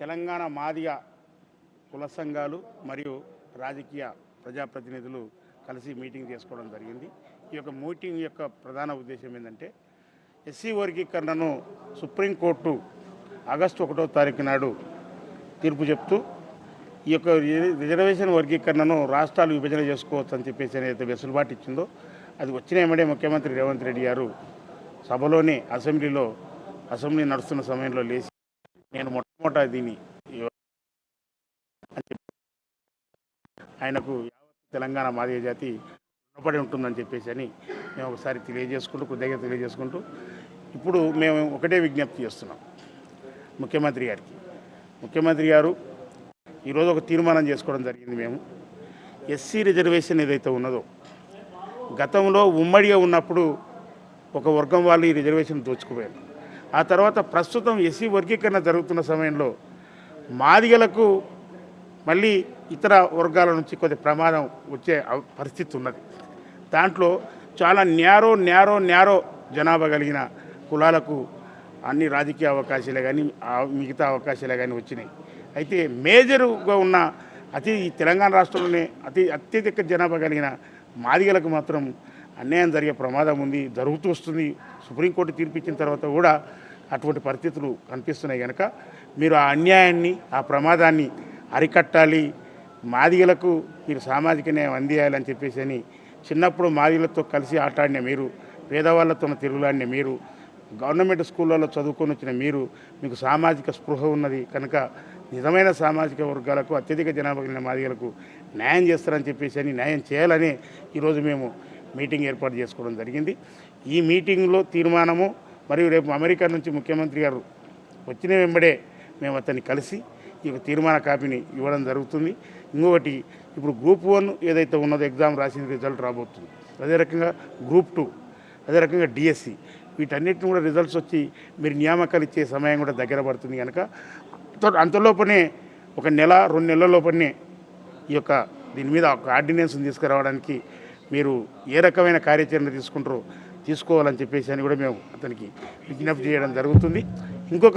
తెలంగాణ మాదిగ కుల సంఘాలు మరియు రాజకీయ ప్రజాప్రతినిధులు కలిసి మీటింగ్ చేసుకోవడం జరిగింది. ఈ యొక్క మీటింగ్ యొక్క ప్రధాన ఉద్దేశం ఏంటంటే ఎస్సీ వర్గీకరణను సుప్రీంకోర్టు ఆగస్టు ఒకటో తారీఖు నాడు తీర్పు చెప్తూ ఈ యొక్క రిజర్వేషన్ వర్గీకరణను రాష్ట్రాలు విభజన చేసుకోవచ్చు అని చెప్పేసి ఏదైతే వెసులుబాటు ఇచ్చిందో అది వచ్చిన ఏమడే ముఖ్యమంత్రి రేవంత్ రెడ్డి గారు సభలోనే అసెంబ్లీలో అసెంబ్లీ నడుస్తున్న సమయంలో లేచి నేను దీని. దీన్ని అని చెప్పి ఆయనకు తెలంగాణ మాదిగ జాతి రుణపడి ఉంటుందని చెప్పేసి అని మేము ఒకసారి తెలియజేసుకుంటూ కొద్దిగా తెలియజేసుకుంటూ ఇప్పుడు మేము ఒకటే విజ్ఞప్తి చేస్తున్నాం ముఖ్యమంత్రి గారికి. ముఖ్యమంత్రి గారు ఈరోజు ఒక తీర్మానం చేసుకోవడం జరిగింది మేము. ఎస్సీ రిజర్వేషన్ ఏదైతే ఉన్నదో గతంలో ఉమ్మడిగా ఉన్నప్పుడు ఒక వర్గం వాళ్ళు ఈ రిజర్వేషన్ దోచుకుపోయారు. ఆ తర్వాత ప్రస్తుతం ఎస్సీ వర్గీకరణ జరుగుతున్న సమయంలో మాదిగలకు మళ్ళీ ఇతర వర్గాల నుంచి కొద్ది ప్రమాదం వచ్చే పరిస్థితి ఉన్నది. దాంట్లో చాలా న్యారో న్యారో న్యారో జనాభా కలిగిన కులాలకు అన్ని రాజకీయ అవకాశాలే కానీ మిగతా అవకాశాలే కానీ వచ్చినాయి. అయితే మేజర్గా ఉన్న అతి ఈ తెలంగాణ రాష్ట్రంలోనే అతి అత్యధిక జనాభా కలిగిన మాదిగలకు మాత్రం అన్యాయం జరిగే ప్రమాదం ఉంది జరుగుతూ వస్తుంది. సుప్రీంకోర్టు తీర్పు ఇచ్చిన తర్వాత కూడా అటువంటి పరిస్థితులు కనిపిస్తున్నాయి కనుక మీరు ఆ అన్యాయాన్ని ఆ ప్రమాదాన్ని అరికట్టాలి. మాదిగలకు మీరు సామాజిక న్యాయం అందియాలని చెప్పేసి అని చిన్నప్పుడు మాదిగలతో కలిసి ఆటాడిన మీరు పేదవాళ్ళతో తిరుగులాడిన మీరు గవర్నమెంట్ స్కూళ్ళలో చదువుకొని వచ్చిన మీరు మీకు సామాజిక స్పృహ ఉన్నది కనుక నిజమైన సామాజిక వర్గాలకు అత్యధిక జనాభా కలిగిన మాదిగలకు న్యాయం చేస్తారని చెప్పేసి అని న్యాయం చేయాలని ఈరోజు మేము మీటింగ్ ఏర్పాటు చేసుకోవడం జరిగింది. ఈ మీటింగ్లో తీర్మానము మరియు రేపు అమెరికా నుంచి ముఖ్యమంత్రి గారు వచ్చిన వెంబడే మేము అతన్ని కలిసి ఈ యొక్క తీర్మాన కాపీని ఇవ్వడం జరుగుతుంది. ఇంకొకటి ఇప్పుడు గ్రూప్ వన్ ఏదైతే ఉన్నదో ఎగ్జామ్ రాసిన రిజల్ట్ రాబోతుంది. అదే రకంగా గ్రూప్ టూ అదే రకంగా డిఎస్సి వీటన్నిటిని కూడా రిజల్ట్స్ వచ్చి మీరు నియామకాలు ఇచ్చే సమయం కూడా దగ్గర పడుతుంది కనుక. అంత- అంతలోపనే ఒక నెల రెండు నెలల లోపలనే ఈ యొక్క దీని మీద ఒక ఆర్డినెన్స్ తీసుకురావడానికి మీరు ఏ రకమైన కార్యాచరణ తీసుకుంటారో తీసుకోవాలని చెప్పేసి అని కూడా మేము అతనికి విజ్ఞప్తి చేయడం జరుగుతుంది. ఇంకొక